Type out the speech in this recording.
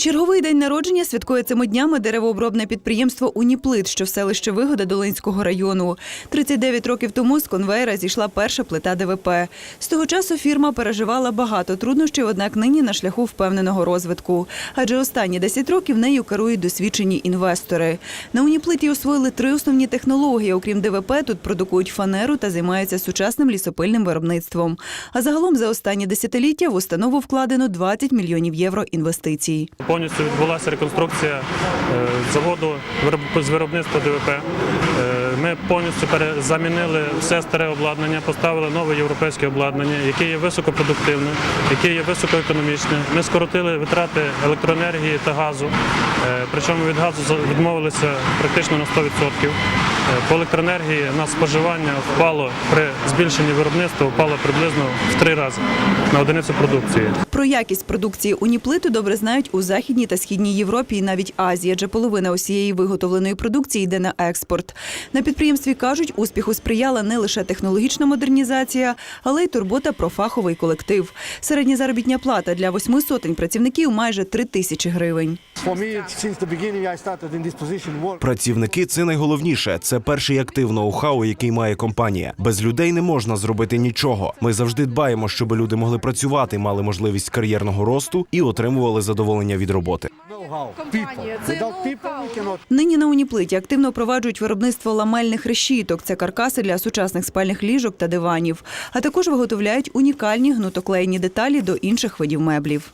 Черговий день народження святкує цими днями деревообробне підприємство Уніплит, що в селищі Вигода Долинського району. 39 років тому з конвейера зійшла перша плита ДВП. З того часу фірма переживала багато труднощів, однак нині на шляху впевненого розвитку. Адже останні 10 років нею керують досвідчені інвестори. На Уніплиті освоїли три основні технології. Окрім ДВП, тут продукують фанеру та займаються сучасним лісопильним виробництвом. А загалом за останні десятиліття в установу вкладено 20 мільйонів євро інвестицій. Повністю відбулася реконструкція е, заводу з виробництва ДВП. Ми повністю перезамінили все старе обладнання, поставили нове європейське обладнання, яке є високопродуктивне, яке є високоекономічне. Ми скоротили витрати електроенергії та газу. Е, Причому від газу відмовилися практично на 100%. Е, По електроенергії на споживання впало при збільшенні виробництва впало приблизно в три рази на одиницю продукції. Про якість продукції уніплиту добре знають у західній та східній Європі і навіть Азії, адже половина усієї виготовленої продукції йде на експорт. На підприємстві кажуть, успіху сприяла не лише технологічна модернізація, але й турбота про фаховий колектив. Середня заробітня плата для восьми сотень працівників майже три тисячі гривень. Працівники це найголовніше. Це перший актив ноу-хау, який має компанія. Без людей не можна зробити нічого. Ми завжди дбаємо, щоб люди могли працювати, мали можливість кар'єрного росту і отримували задоволення від роботи. Нині на уніплиті активно впроваджують виробництво ламельних решіток. Це каркаси для сучасних спальних ліжок та диванів. А також виготовляють унікальні гнутоклеєні деталі до інших видів меблів.